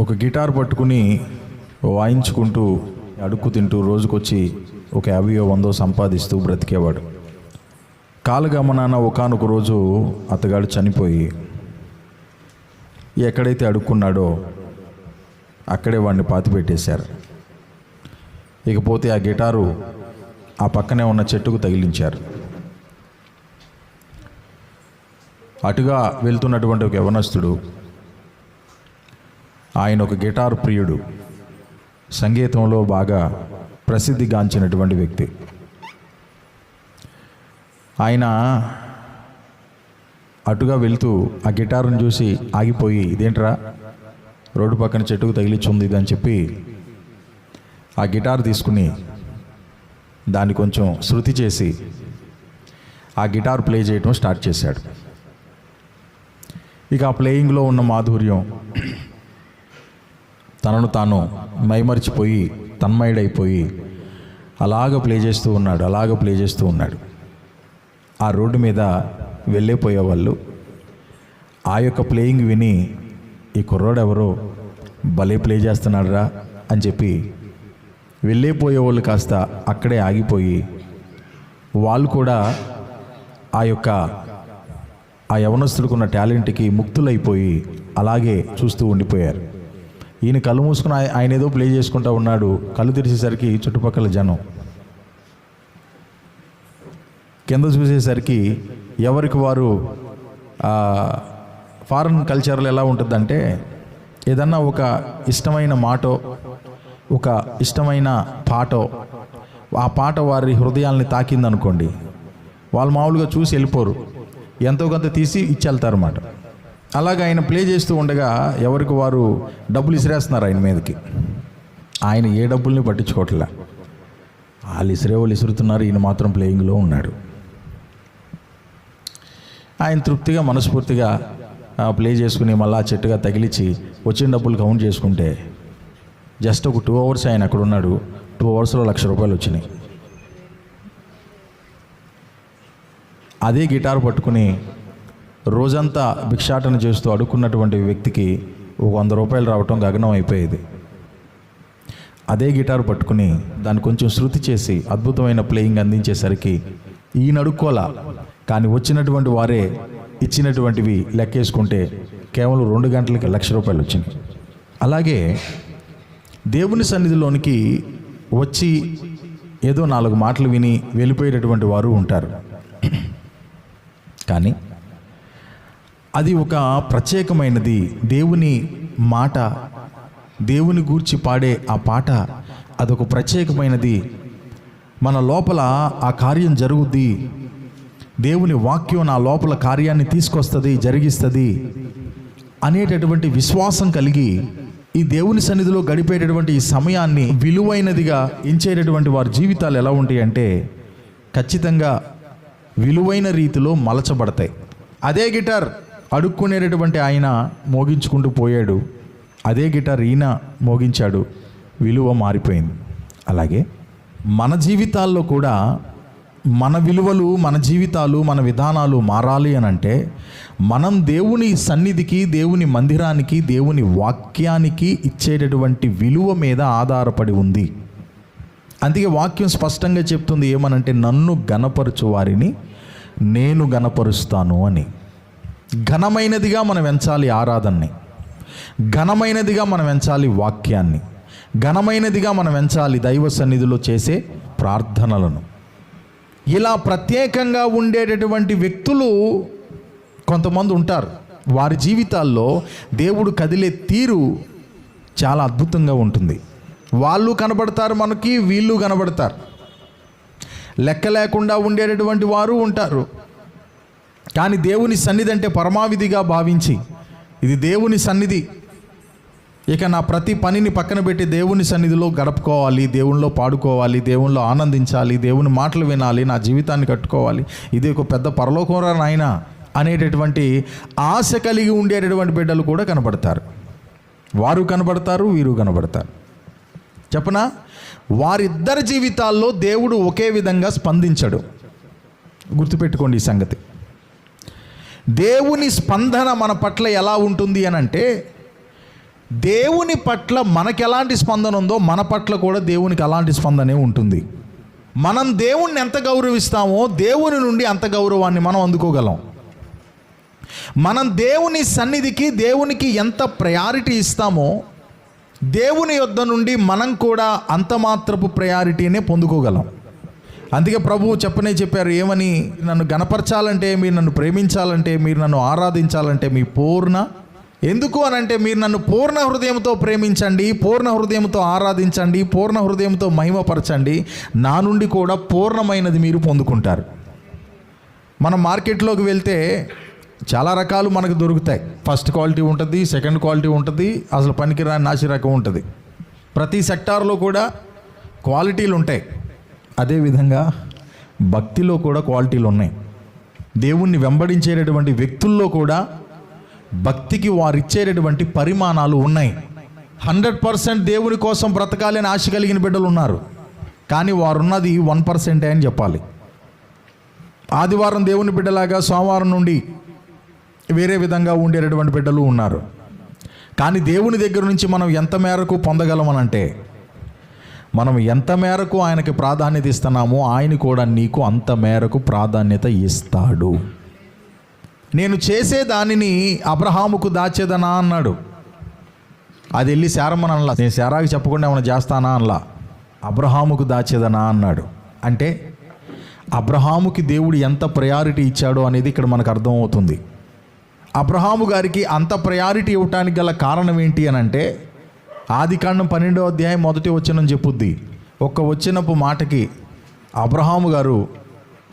ఒక గిటార్ పట్టుకుని వాయించుకుంటూ అడుక్కు తింటూ రోజుకొచ్చి ఒక యాభయో వందో సంపాదిస్తూ బ్రతికేవాడు. కాలగమనాన ఒకనొక రోజు అతగాడు చనిపోయి ఎక్కడైతే అడుక్కున్నాడో అక్కడే వాడిని పాతి పెట్టేశారు ఇకపోతే ఆ గిటారు ఆ పక్కనే ఉన్న చెట్టుకు తగిలించారు. అటుగా వెళ్తున్నటువంటి ఒక యవనస్తుడు ఆయన ఒక గిటార్ ప్రియుడు. సంగీతంలో బాగా ప్రసిద్ధిగాంచినటువంటి వ్యక్తి. ఆయన అటుగా వెళ్తూ ఆ గిటార్ను చూసి ఆగిపోయి ఇదేంట్రా? రోడ్డు పక్కన చెట్టుకు తగిలిచ్చుంది ఇదని అని చెప్పి ఆ గిటార్ తీసుకుని దాన్ని కొంచెం శృతి చేసి ఆ గిటార్ ప్లే చేయటం స్టార్ట్ చేశాడు. ఇక ఆ ప్లేయింగ్లో ఉన్న మాధుర్యం తనను తాను మైమరిచిపోయి తన్మయుడైపోయి అలాగ ప్లే చేస్తూ ఉన్నాడు అలాగ ప్లే చేస్తూ ఉన్నాడు. ఆ రోడ్డు మీద వెళ్ళిపోయేవాళ్ళు. ఆ యొక్క ప్లేయింగ్ విని ఈ కుర్రోడు ఎవరో భలే ప్లే చేస్తున్నాడురా అని చెప్పి వెళ్ళిపోయే వాళ్ళు కాస్త అక్కడే ఆగిపోయి వాళ్ళు కూడా ఆ యొక్క ఆ యవనస్తుడికున్న టాలెంట్కి ముక్తులైపోయి అలాగే చూస్తూ ఉండిపోయారు. ఈయన కళ్ళు మూసుకుని ఆయ- ఆయన ఏదో ప్లే చేసుకుంటూ ఉన్నాడు. కళ్ళు తెరిచేసరికి చుట్టుపక్కల జనం. కింద చూసేసరికి ఎవరికి వారు ఫారెన్ కల్చర్లో ఎలా ఉంటుందంటే ఏదన్నా ఒక ఇష్టమైన మాటో ఒక ఇష్టమైన పాటో ఆ పాట వారి హృదయాల్ని తాకిందనుకోండి. వాళ్ళు మామూలుగా చూసి వెళ్ళిపోరు. ఎంతో కొంత తీసి ఇచ్చేళ్తారన్నమాట. అలాగ ఆయన ప్లే చేస్తూ ఉండగా ఎవరికి వారు డబ్బులు ఇసిరేస్తున్నారు ఆయన మీదకి? ఆయన ఏ డబ్బుల్ని పట్టించుకోవట్లే? వాళ్ళు ఇసిరే వాళ్ళు ఇసురుతున్నారు ఈయన మాత్రం ప్లేయింగ్లో ఉన్నాడు. ఆయన తృప్తిగా మనస్ఫూర్తిగా ప్లే చేసుకుని మళ్ళీ ఆ చెట్టుగా తగిలించి వచ్చిన డబ్బులు కౌంట్ చేసుకుంటే జస్ట్ ఒక టూ అవర్స్ ఆయన అక్కడ ఉన్నాడు. టూ అవర్స్లో లక్ష రూపాయలు వచ్చినాయి. అదే గిటార్ పట్టుకుని రోజంతా భిక్షాటన చేస్తూ అడుక్కున్నటువంటి వ్యక్తికి ఒక వంద రూపాయలు రావటం గగనం అయిపోయేది. అదే గిటార్ పట్టుకుని దాన్ని కొంచెం శృతి చేసి అద్భుతమైన ప్లేయింగ్ అందించేసరికి ఈయన అడుక్కోలా. కానీ వచ్చినటువంటి వారే ఇచ్చినటువంటివి లెక్కేసుకుంటే కేవలం రెండు గంటలకి లక్ష రూపాయలు వచ్చింది. అలాగే దేవుని సన్నిధిలోనికి వచ్చి ఏదో నాలుగు మాటలు విని వెళ్ళిపోయేటటువంటి వారు ఉంటారు. కానీ అది ఒక ప్రత్యేకమైనది. దేవుని మాట దేవుని గూర్చి పాడే ఆ పాట అదొక ప్రత్యేకమైనది. మన లోపల ఆ కార్యం జరుగుద్ది. దేవుని వాక్యం నా లోపల కార్యాన్ని తీసుకొస్తుంది జరిగిస్తుంది అనేటటువంటి విశ్వాసం కలిగి ఈ దేవుని సన్నిధిలో గడిపేటటువంటి ఈ సమయాన్ని విలువైనదిగా ఎంచేటటువంటి వారి జీవితాలు ఎలా ఉంటాయి అంటే ఖచ్చితంగా విలువైన రీతిలో మలచబడతాయి. అదే గిటార్. అడుక్కునేటటువంటి ఆయన మోగించుకుంటూ పోయాడు. అదే గిటార్ ఈయన మోగించాడు. విలువ మారిపోయింది. అలాగే మన జీవితాల్లో కూడా మన విలువలు మన జీవితాలు మన విధానాలు మారాలి అని అంటే మనం దేవుని సన్నిధికి దేవుని మందిరానికి దేవుని వాక్యానికి ఇచ్చేటటువంటి విలువ మీద ఆధారపడి ఉంది. అందుకే వాక్యం స్పష్టంగా చెప్తుంది ఏమనంటే నన్ను గనపరచు వారిని నేను గనపరుస్తాను అని. ఘనమైనదిగా మనం ఎంచాలి ఆరాధనని. ఘనమైనదిగా మనం ఎంచాలి వాక్యాన్ని. ఘనమైనదిగా మనం ఎంచాలి దైవ సన్నిధిలో చేసే ప్రార్థనలను. ఇలా ప్రత్యేకంగా ఉండేటటువంటి వ్యక్తులు కొంతమంది ఉంటారు. వారి జీవితాల్లో దేవుడు కదిలే తీరు చాలా అద్భుతంగా ఉంటుంది. వాళ్ళు కనబడతారు మనకి వీళ్ళు కనబడతారు. లెక్క లేకుండా ఉండేటటువంటి వారు ఉంటారు. కానీ దేవుని సన్నిధి అంటే పరమావిధిగా భావించి ఇది దేవుని సన్నిధి. ఇక నా ప్రతి పనిని పక్కన పెట్టి దేవుని సన్నిధిలో గడపుకోవాలి దేవునిలో పాడుకోవాలి దేవునిలో ఆనందించాలి దేవుని మాటలు వినాలి నా జీవితాన్ని కట్టుకోవాలి. ఇది ఒక పెద్ద పరలోకంరా నాయన అనేటటువంటి ఆశ కలిగి ఉండేటటువంటి బిడ్డలు కూడా కనబడతారు. వారు కనబడతారు వీరు కనబడతారు. చెప్పనా? వారిద్దరి జీవితాల్లో దేవుడు ఒకే విధంగా స్పందించడు. గుర్తుపెట్టుకోండి ఈ సంగతి. దేవుని స్పందన మన పట్ల ఎలా ఉంటుంది అని అంటే దేవుని పట్ల మనకి ఎలాంటి స్పందన ఉందో మన పట్ల కూడా దేవునికి అలాంటి స్పందనే ఉంటుంది. మనం దేవుణ్ణి ఎంత గౌరవిస్తామో దేవుని నుండి అంత గౌరవాన్ని మనం అందుకోగలం. మనం దేవుని సన్నిధికి దేవునికి ఎంత ప్రయారిటీ ఇస్తామో దేవుని యొద్ద నుండి మనం కూడా అంత మాత్రపు ప్రయారిటీనే పొందుకోగలం. అందుకే ప్రభువు చెప్పనే చెప్పారు ఏమని? నన్ను గనపరచాలంటే మీరు నన్ను ప్రేమించాలంటే మీరు నన్ను ఆరాధించాలంటే మీ పూర్ణ ఎందుకు అని అంటే మీరు నన్ను పూర్ణ హృదయంతో ప్రేమించండి పూర్ణ హృదయంతో ఆరాధించండి పూర్ణ హృదయంతో మహిమపరచండి. నా నుండి కూడా పూర్ణమైనది మీరు పొందుకుంటారు. మనం మార్కెట్లోకి వెళ్తే చాలా రకాలు మనకు దొరుకుతాయి. ఫస్ట్ క్వాలిటీ ఉంటుంది సెకండ్ క్వాలిటీ ఉంటుంది అసలు పనికిరాని నాసి రకం ఉంటుంది. ప్రతి సెక్టార్లో కూడా క్వాలిటీలు ఉంటాయి. అదేవిధంగా భక్తిలో కూడా క్వాలిటీలు ఉన్నాయి. దేవుణ్ణి వెంబడించేటటువంటి వ్యక్తుల్లో కూడా భక్తికి వారిచ్చేటటువంటి పరిమాణాలు ఉన్నాయి. హండ్రెడ్ పర్సెంట్ దేవుని కోసం బ్రతకాలి అని ఆశ కలిగిన బిడ్డలు ఉన్నారు. కానీ వారున్నది వన్ పర్సెంటే అని చెప్పాలి. ఆదివారం దేవుని బిడ్డలాగా సోమవారం నుండి వేరే విధంగా ఉండేటటువంటి బిడ్డలు ఉన్నారు. కానీ దేవుని దగ్గర నుంచి మనం ఎంత మేరకు పొందగలమనంటే మనం ఎంత మేరకు ఆయనకి ప్రాధాన్యత ఇస్తున్నామో ఆయన కూడా నీకు అంత మేరకు ప్రాధాన్యత ఇస్తాడు. నేను చేసే దానిని అబ్రహాముకు దాచేదనా అన్నాడు. అది వెళ్ళి శారమ్మని అనలా నేను శారాకి చెప్పకుండా ఏమైనా చేస్తానా? అనలా. అబ్రహాముకు దాచేదనా అన్నాడు. అంటే అబ్రహాముకి దేవుడు ఎంత ప్రయారిటీ ఇచ్చాడో అనేది ఇక్కడ మనకు అర్థమవుతుంది. అబ్రహాము గారికి అంత ప్రయారిటీ ఇవ్వటానికి గల కారణం ఏంటి అని అంటే ఆది కాండం పన్నెండో అధ్యాయం మొదటి వచ్చిన చెప్పుద్ది. ఒక్క వచ్చినపు మాటకి అబ్రహాము గారు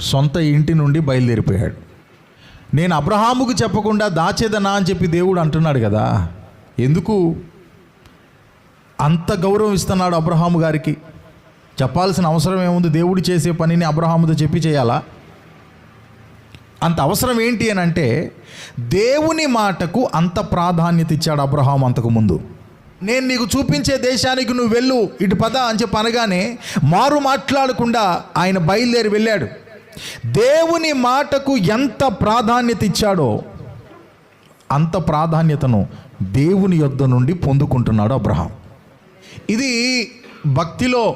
సొంత ఇంటి నుండి బయలుదేరిపోయాడు. నేను అబ్రహాముకు చెప్పకుండా దాచేదనా అని చెప్పి దేవుడు అంటున్నాడు కదా. ఎందుకు? అంత గౌరవం ఇస్తున్నాడు అబ్రహాము గారికి. చెప్పాల్సిన అవసరం ఏముంది? దేవుడు చేసే పనిని అబ్రహాముతో చెప్పి చేయాలా? అంత అవసరం ఏంటి అని అంటే దేవుని మాటకు అంత ప్రాధాన్యత ఇచ్చాడు అబ్రహాం అంతకు ముందు. నేను నీకు చూపించే దేశానికి నువ్వు వెళ్ళు ఇటు పద అని చెప్పి అనగానే మారు మాట్లాడకుండా ఆయన బయలుదేరి వెళ్ళాడు. దేవుని మాటకు ఎంత ప్రాధాన్యత ఇచ్చాడో అంత ప్రాధాన్యతను దేవుని యొద్ద నుండి పొందుకుంటున్నాడు అబ్రహాం. ఇది భక్తిలో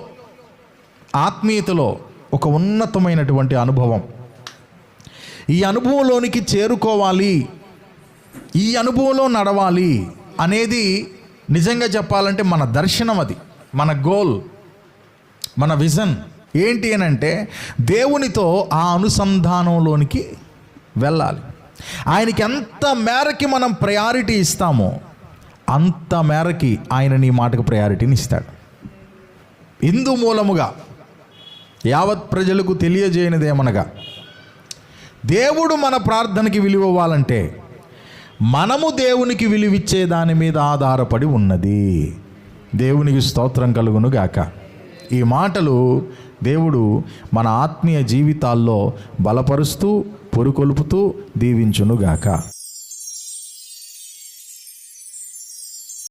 ఆత్మీయతలో ఒక ఉన్నతమైనటువంటి అనుభవం. ఈ అనుభవంలోనికి చేరుకోవాలి ఈ అనుభవంలో నడవాలి అనేది నిజంగా చెప్పాలంటే మన దర్శనం అది మన గోల్ మన విజన్ ఏంటి అని అంటే దేవునితో ఆ అనుసంధానంలోనికి వెళ్ళాలి. ఆయనకి ఎంత మేరకి మనం ప్రయారిటీ ఇస్తామో అంత మేరకి ఆయన నీ మాటకు ప్రయారిటీని ఇస్తాడు. ఇందు మూలముగా యావత్ ప్రజలకు తెలియజేయనిదేమనగా దేవుడు మన ప్రార్థనకి విలువ ఇవ్వాలంటే మనము దేవునికి విలువిచ్చే దాని మీద ఆధారపడి ఉన్నది. దేవునికి స్తోత్రం కలుగును గాక. ఈ మాటలు దేవుడు మన ఆత్మీయ జీవితాల్లో బలపరుస్తూ పొరుకొల్పుతూ దీవించునుగాక